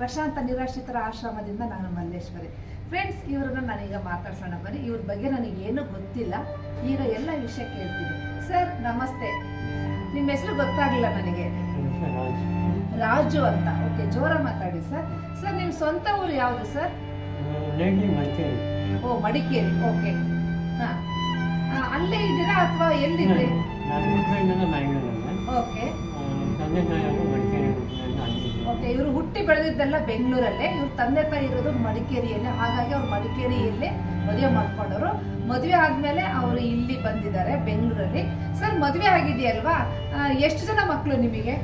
ಪ್ರಶಾಂತ ನಿರಾಶ್ರಿತರ ಆಶ್ರಮದಿಂದ ನಾನು ಮಲ್ಲೇಶ್ವರಿ. ಫ್ರೆಂಡ್ಸ್ ಇವರನ್ನು ನಾನೀಗ ಮಾತಾಡ್ಸೋಣ. ಬನ್ನಿ ಇವ್ರ ಬಗ್ಗೆ ನನಗೆ ಏನೂ ಗೊತ್ತಿಲ್ಲ. ಈಗ ಎಲ್ಲ ವಿಷಯ ಕೇಳ್ತೀನಿ. ಸರ್ ನಮಸ್ತೆ. ನಿಮ್ಮ ಹೆಸರು ಗೊತ್ತಾಗಲಿಲ್ಲ ನನಗೆ. ರಾಜು ಅಂತ. ಓಕೆ ಜೋರ ಮಾತಾಡಿ ಸರ್ ಸರ್ ನಿಮ್ಮ ಸ್ವಂತ ಊರು ಯಾವುದು ಸರ್ ಓ ಮಡಿಕೇರಿ. ಓಕೆ ಹಾಂ. ಅಲ್ಲೇ ಇದ್ದೀರಾ ಅಥವಾ ಎಲ್ಲಿದೆ ಓಕೆ ಓಕೆ ಇವರು ಹುಟ್ಟಿ ಬೆಳೆದಿದ್ದೆಲ್ಲ ಬೆಂಗಳೂರಲ್ಲೇ ಇವ್ರ ತಂದೆ ತಾಯಿ ಇರೋದು ಮಡಿಕೇರಿಯಲ್ಲೇ ಹಾಗಾಗಿ ಅವ್ರು ಮಡಿಕೇರಿಯಲ್ಲೇ ಮದುವೆ ಮಾಡ್ಕೊಂಡವರು. ಮದುವೆ ಆದ್ಮೇಲೆ ಅವರು ಇಲ್ಲಿ ಬಂದಿದ್ದಾರೆ ಬೆಂಗಳೂರಲ್ಲಿ. ಸರ್ ಮದುವೆ ಆಗಿದೆಯಲ್ವಾ? ಎಷ್ಟು ಜನ ಮಕ್ಕಳು ನಿಮಗೆ?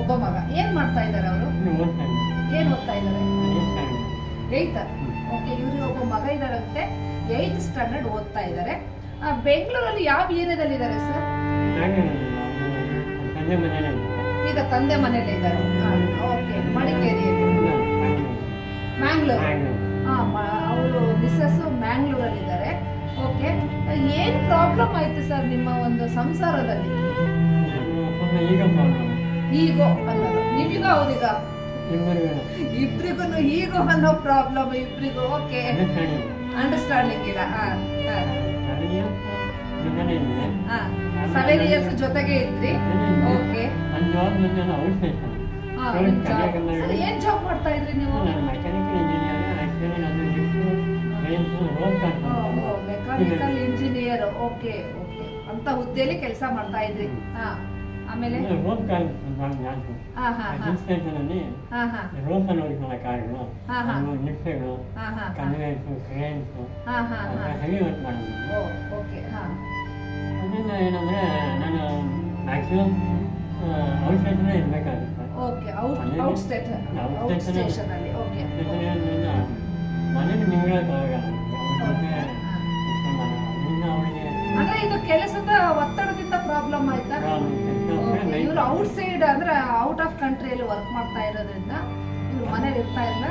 ಒಬ್ಬ ಮಗ. ಏನ್ ಮಾಡ್ತಾ ಇದ್ದಾರೆ ಅವರು? ಏನ್ ಓದ್ತಾ ಇದ್ದಾರೆ? ಏಯ್ತ್? ಓಕೆ ಇವ್ರಿಗೆ ಒಬ್ಬ ಮಗ ಇದಾರಂತೆ ಏಯ್ತ್ ಸ್ಟ್ಯಾಂಡರ್ಡ್ ಓದ್ತಾ ಇದ್ದಾರೆ. ಬೆಂಗಳೂರಲ್ಲಿ ಯಾವ ಏರಿಯಾದಲ್ಲಿ ಇದ್ದಾರೆ ಸರ್ ಈಗ ತಂದೆ ಮನೇಲಿ ಇದ್ದಾರೆ. ಓಕೆ ಮಡಿಕೇರಿಯಲ್ಲಿ ಮ್ಯಾಂಗ್ಳೂರ್ ಅವರು ಮಿಸ್ಸಸ್ ಮ್ಯಾಂಗ್ಳೂರಲ್ಲಿ ಇದ್ದಾರೆ. ಓಕೆ ಏನ್ ಪ್ರಾಬ್ಲಮ್ ಆಯ್ತು ಸರ್ ನಿಮ್ಮ ಒಂದು ಸಂಸಾರದಲ್ಲಿ? ಈಗೋ ಅನ್ನೋದು. ನಿಮಗ ಅವ್ರಿಗ ಇಬ್ರಿಗೂ ಈಗೋ ಅನ್ನೋ ಪ್ರಾಬ್ಲಮ್ ಇಬ್ರಿಗೂ. ಓಕೆ ಅಂಡರ್ಸ್ಟ್ಯಾಂಡಿಂಗ್ ಇಲ್ಲ. ಹಾ ಹಾ. ಸೆವೆನ್ ಇಯರ್ಸ್ ಜೊತೆಗೆ ಇದ್ರಿ? ಓಕೆ ಏನ್ ಜಾಬ್ ಮಾಡ್ತಾ ಇದ್ರಿ ನೀವು? ಮೆಕ್ಯಾನಿಕಲ್ ಇಂಜಿನಿಯರ್ ಓಕೆ ಓಕೆ ಅಂತ ಹುದ್ದೆಯಲ್ಲಿ ಕೆಲಸ ಮಾಡ್ತಾ ಇದ್ರಿ. ಹಾ ಆಮೇಲೆ? ಹಾ. ಅದರಿಂದ ಏನಂದ್ರೆ ನಾನು ಮ್ಯಾಕ್ಸಿಮಮ್ ಔಟ್ಸೈಡ್ನೇ ಇರಬೇಕಾಗುತ್ತೆ. Okay out out out station ಅಲ್ಲಿ ಓಕೆ ಮನೇಲಿ ನಿಂಗಳಕ್ಕಾಗಲ್ಲ ಅಂದ್ರೆ ಇದು ಕೆಲಸದ ಒತ್ತಡದಿಂದ ಪ್ರಾಬ್ಲಮ್ ಆಯ್ತಾ? ಇವರು ಔಟ್ ಸೈಡ್ ಅಂದ್ರೆ ಔಟ್ ಆಫ್ ಕಂಟ್ರಿಯಲ್ಲಿ ವರ್ಕ್ ಮಾಡ್ತಾ ಇರೋದ್ರಿಂದ ಇವ್ರು ಮನೇಲಿ ಇರ್ತಾ ಇಲ್ಲ.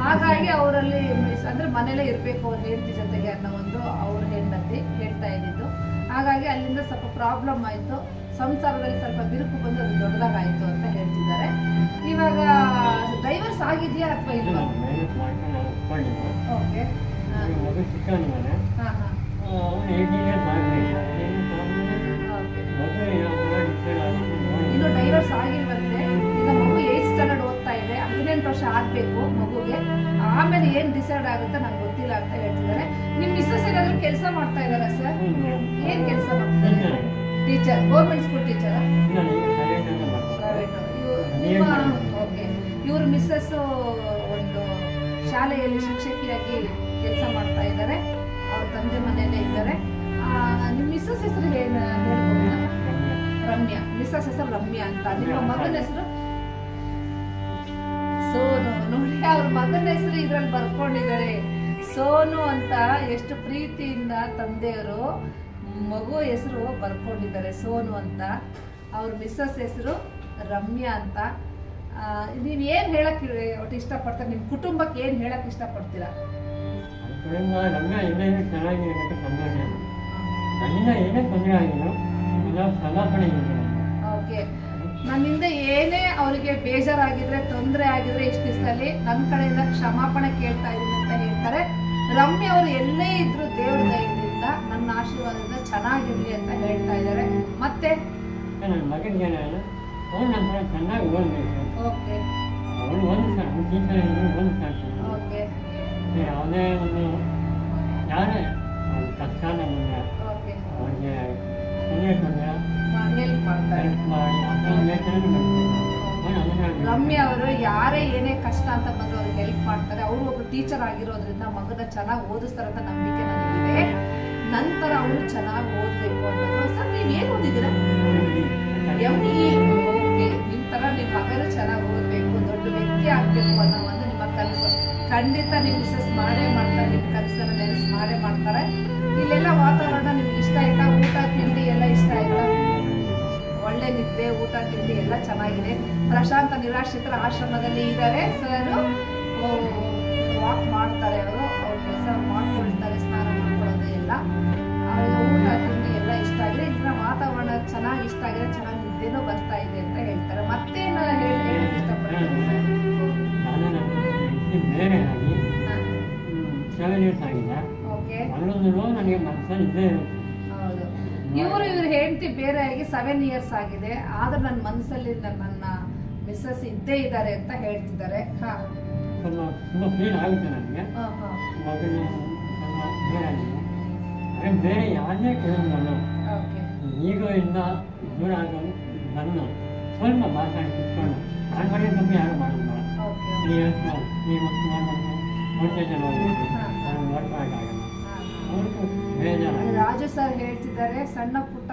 ಹಾಗಾಗಿ ಅವರಲ್ಲಿ ಅಂದ್ರೆ ಮನೇಲೆ ಇರಬೇಕು ಅವ್ರ ಹೆಂಡತಿ ಜೊತೆಗೆ ಅನ್ನೋ ಒಂದು ಅವ್ರ ಹೆಂಡತಿ ಹೇಳ್ತಾ ಇದ್ದಿದ್ದು. ಹಾಗಾಗಿ ಅಲ್ಲಿಂದ ಸ್ವಲ್ಪ ಪ್ರಾಬ್ಲಮ್ ಆಯಿತು. ಸಂಸಾರದಲ್ಲಿ ಸ್ವಲ್ಪ ಬಿರುಕು ಬಂದು ಅದು ದೊಡ್ಡದಾಗಾಯಿತು ಅಂತ ಹೇಳ್ತಿದ್ದಾರೆ. ಇವಾಗ ಡೈವರ್ಸ್ ಆಗಿದೆಯಾ ಅಥವಾ ಇಲ್ಲ ಓಕೆ ಇನ್ನು ಡೈವರ್ಸ್ ಆಗಿಲ್ವಂತೆ. ಈಗ ಮಗು ಏಟ್ ಸ್ಟ್ಯಾಂಡರ್ಡ್ ಓದ್ತಾ ಇದೆ. ಹದಿನೆಂಟು ವರ್ಷ ಆಗಬೇಕು ಮಗುಗೆ. ಆಮೇಲೆ ಏನ್ ಡಿಸೈಡ್ ಆಗುತ್ತೆ ನಂಗೆ ಗೊತ್ತಿಲ್ಲ ಅಂತ ಹೇಳ್ತಿದ್ದಾರೆ. ನಿಮ್ ಮಿಸ್ಸಸ್ ಏನಾದ್ರು ಕೆಲಸ ಮಾಡ್ತಾ ಇದಾರ sir teacher government school teacher okay. ಇವ್ರ ಮಿಸ್ಸಸ್ ಒಂದು ಶಾಲೆಯಲ್ಲಿ ಶಿಕ್ಷಕಿಯಾಗಿ ಕೆಲಸ ಮಾಡ್ತಾ ಇದ್ದಾರೆ. ಅವ್ರ ತಂದೆ ಮನೆಯಲ್ಲೇ ಇದ್ದಾರೆ. ನಿಮ್ಮ ನಿಮ್ ಮಿಸ್ಸಸ್ ಹೆಸರು ಏನು ರಮ್ಯಾ. ಮಿಸ್ಸಸ್ ಹೆಸರು ರಮ್ಯಾ ಅಂತ. ನಿಮ್ಮ ಮಗನ ಹೆಸರು? ಸೋನು. ನೋಡಿ ಅವ್ರ ಮಗನ ಹೆಸರು ಇದ್ರಲ್ಲಿ ಬರ್ಕೊಂಡಿದ್ದಾರೆ. ಸೋನು ಅಂತ ಎಷ್ಟು ಪ್ರೀತಿಯಿಂದ ತಂದೆಯವರು. ಮಗು ಹೆಸರು ಬರ್ಕೊಂಡಿದ್ದಾರೆ ಸೋನು ಅಂತ. ಅವ್ರ ಮಿಸ್ಸಸ್ ಹೆಸರು ರಮ್ಯಾ ಅಂತ. ನೀವು ಏನ್ ಹೇಳಕ್ ಒಟ್ಟು ಇಷ್ಟಪಡ್ತಾರೆ? ನಿಮ್ ಕುಟುಂಬಕ್ಕೆ ಏನ್ ಹೇಳಕ್ ಇಷ್ಟಪಡ್ತೀರಾ? ರಮ್ಯ ಎಲ್ಲರೂ ಚೆನ್ನಾಗಿರ್ಬೇಕು ಸಂತೋಷ ನನ್ನಿಂದ ಏನೇ ತೊಂದರೆ ಎಲ್ಲ ಇದೆ ಓಕೆ. ನನ್ನಿಂದ ಏನೇ ಅವರಿಗೆ ಬೇಜಾರಾಗಿದ್ರೆ ತೊಂದರೆ ಆಗಿದ್ರೆ ಇಷ್ಟು ದಿವಸದಲ್ಲಿ ನನ್ನ ಕಡೆಯಿಂದ ಕ್ಷಮಾಪಣೆ ಕೇಳ್ತಾ ಇದ್ದೀನಿ ಅಂತ ಹೇಳ್ತಾರೆ. ರಮ್ಯ ಅವರು ಎಲ್ಲೇ ಇದ್ರು ದೇವ್ರ ದಯದಿಂದ ನನ್ನ ಆಶೀರ್ವಾದದಿಂದ ಚೆನ್ನಾಗಿರ್ಲಿ ಅಂತ ಹೇಳ್ತಾ ಇದ್ದಾರೆ. ಮತ್ತೆ? ನನ್ನ ಮಗನಿಗೆ ಏನಾದ್ರು ಅವನು ನನ್ನ ಚೆನ್ನಾಗಿ ಓದಬೇಕು. ಓಕೆ. ಅವನು ಒಂದು ಸಾಕು ಟೀಚರ್ ಒಂದು ಸಾಕು ಓಕೆ. ಯಾವುದೇ ಒಂದು ಯಾರೇ ಒಂದು ಕಷ್ಟನ ಓಕೆ. ಅವನಿಗೆ ಹೆಲ್ಪ್ ಮಾಡಿ ಅದನ್ನ ರಮ್ಯ ಅವರು ಯಾರೇ ಏನೇ ಕಷ್ಟ ಅಂತ ಬಂದು ಅವ್ರಿಗೆ ಹೆಲ್ಪ್ ಮಾಡ್ತಾರೆ. ಅವರು ಒಬ್ಬ ಟೀಚರ್ ಆಗಿರೋದ್ರಿಂದ ಮಗನ ಚೆನ್ನಾಗಿ ಓದಿಸ್ತಾರೆ ಅಂತ ನಂಬಿಕೆ ನನಗಿದೆ. ನಂತರ ಚೆನ್ನಾಗಿ ಓದಬೇಕು ಅನ್ನೋದು. ಸರ್ ನೀವು ಏನು ಓದಿದ್ದೀರಾ? ಎಂ ಎ ಓಕೆ ನಿಮ್ಮ ಥರ ನಿಮ್ಮ ಮಗನ ಚೆನ್ನಾಗಿ ಓದಬೇಕು ದೊಡ್ಡ ವ್ಯಕ್ತಿ ಆಗಬೇಕು ಅನ್ನೋ ಒಂದು ನಿಮ್ಮ ಕನಸು. ಖಂಡಿತ ನೀವು ಮಿಸಸ್ ಮಾಡೇ ಮಾಡ್ತಾರೆ ನಿಮ್ಮ ಕನಸನ್ನು ನೆನೆಸಿ ಮಾಡೇ ಮಾಡ್ತಾರೆ. ಇಲ್ಲೆಲ್ಲ ವಾತಾವರಣ ನಿಮ್ಗೆ ಇಷ್ಟ ಆಯ್ತಾ? ಊಟ ತಿಂಡಿ ಎಲ್ಲ ಇಷ್ಟ ಆಯ್ತಾ? ಒಳ್ಳೆ ನಿದ್ದೆ ಊಟ ತಿಂಡಿ ಎಲ್ಲ ಚೆನ್ನಾಗಿದೆ. ಪ್ರಶಾಂತ ನಿರಾಶ್ರಿತರ ಆಶ್ರಮದಲ್ಲಿ ಇದ್ದಾರೆ. ಸರ್ ಹೆಂಡತಿ ಬೇರೆ ಆಗಿ ಸೆವೆನ್ ಇಯರ್ಸ್ ಆಗಿದೆ. ಓಕೆ. ಅಲ್ಲೊಂದು ನನಗೆ ಮನಸ್ಸಲ್ಲಿ ಇದ್ದೇ ಇರುತ್ತೆ. ಹೌದು. ಇವರು ಇವ್ರ ಹೆಂಡತಿ ಬೇರೆ ಆಗಿ ಸೆವೆನ್ ಇಯರ್ಸ್ ಆಗಿದೆ. ಆದ್ರೆ ನನ್ನ ಮನಸ್ಸಲ್ಲಿ ನನ್ನ ಮಿಸ್ಸಸ್ ಇದ್ದೇ ಇದ್ದಾರೆ ಅಂತ ಹೇಳ್ತಿದ್ದಾರೆ. ಹಾ. ಸ್ವಲ್ಪ ತುಂಬ ಫೀಲ್ ಆಗುತ್ತೆ ನನಗೆ. ಹಾ, ಹಾ. ಮಗನ ಬೇರೆ ಆಗಿದೆ ಅದೇ ಬೇರೆ ಯಾರನ್ನೇ ಕೇಳೋದು ನಾನು ಓಕೆ. ಈಗೋಯಿಂದ ದೂರ ಆಗೋದು ನನ್ನ ಸ್ವಲ್ಪ ಮಾತಾಡಿ ಕುತ್ಕೊಂಡು ನಾನು ಮಾಡಿದ ತಪ್ಪು ಯಾರು ಮಾಡೋದು ರಾಜು ಸರ್ ಹೇಳ್ತಿದ್ದಾರೆ, ಸಣ್ಣ ಪುಟ್ಟ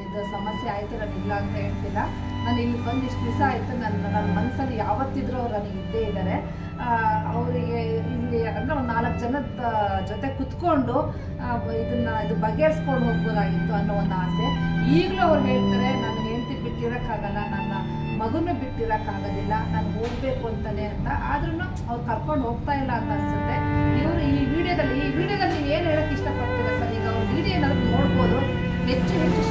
ಇದು ಸಮಸ್ಯೆ ಆಯ್ತು, ನಾನು ಅಂತ ಹೇಳ್ತಿಲ್ಲ. ನಾನು ಇಲ್ಲಿ ಬಂದು ಇಷ್ಟು ದಿವಸ ಆಯ್ತು, ನನ್ನ ನನ್ನ ಮನಸ್ಸಲ್ಲಿ ಯಾವತ್ತಿದ್ರೂ ಅವ್ರು ನನಗೆ ಇದ್ದೇ ಇದ್ದಾರೆ. ಅವರಿಗೆ ಇಲ್ಲಿ ಅಂದ್ರೆ ಒಂದು ನಾಲ್ಕು ಜನದ ಜೊತೆ ಕುತ್ಕೊಂಡು ಇದನ್ನ, ಇದು ಬಗೆಹರಿಸ್ಕೊಂಡು ಹೋಗ್ಬೋದಾಗಿತ್ತು ಅನ್ನೋ ಒಂದು ಆಸೆ. ಈಗಲೂ ಅವ್ರು ಹೇಳ್ತಾರೆ ನಾನು ಹೆಂಡತಿ ಬಿಟ್ಟಿರೋಕ್ಕಾಗಲ್ಲ, ನನ್ನ ಮಗುನ ಬಿಟ್ಟಿರೋಕ್ಕಾಗೋದಿಲ್ಲ ನಾನು ಹೋಗ್ಬೇಕು ಅಂತಾನೆ ಅಂತ. ಆದ್ರೂ ಅವ್ರು ಕರ್ಕೊಂಡು ಹೋಗ್ತಾ ಇಲ್ಲ ಅಂತ ಅನ್ಸುತ್ತೆ. ಇವರು ಈ ವಿಡಿಯೋದಲ್ಲಿ ಈ ವಿಡಿಯೋದಲ್ಲಿ ನೀವು ಏನು ಹೇಳಕ್ ಇಷ್ಟಪಡ್ತೀರಾ ಸರ್? ಈಗ ಅವ್ರ ವಿಡಿಯೋ ಏನಾದ್ರು ನೋಡ್ಬೋದು. ಹೆಚ್ಚು ಹೆಚ್ಚು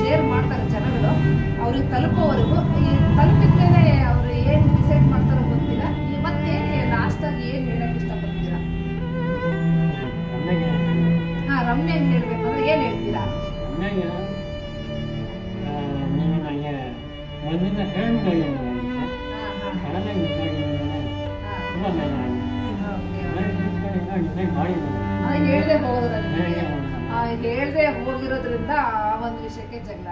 ಶೇರ್ ಮಾಡ್ತಾರೆ ಜನಗಳು. ಅವ್ರಿಗೆ ತಲುಪೋವರೆಗೂ ಈ ತಲುಪಿದ ಮೇಲೆ ಅವರು ಏನು ಡಿಸೈಡ್ ಮಾಡ್ತಾರೋ ಗೊತ್ತಿಲ್ಲ. ಮತ್ತೆ ಲಾಸ್ಟಾಗಿ ಏನು ಹೇಳಕ್ ಇಷ್ಟಪಡ್ತೀರಾ? ಹಾಂ ರಮ್ಯ ಹೇಳ್ಬೇಕಂದ್ರೆ ಏನು ಹೇಳ್ತೀರಾ? ಕೂತ್ಕೊಂಡು ಡಿಸೈಡ್ ಮಾಡಿದ್ದೀನಿ ಅದು ಹೇಳ್ದೆ ಹೋಗಿರೋದ್ರಿಂದ ಆ ಒಂದು ವಿಷಯಕ್ಕೆ ಜಗಳ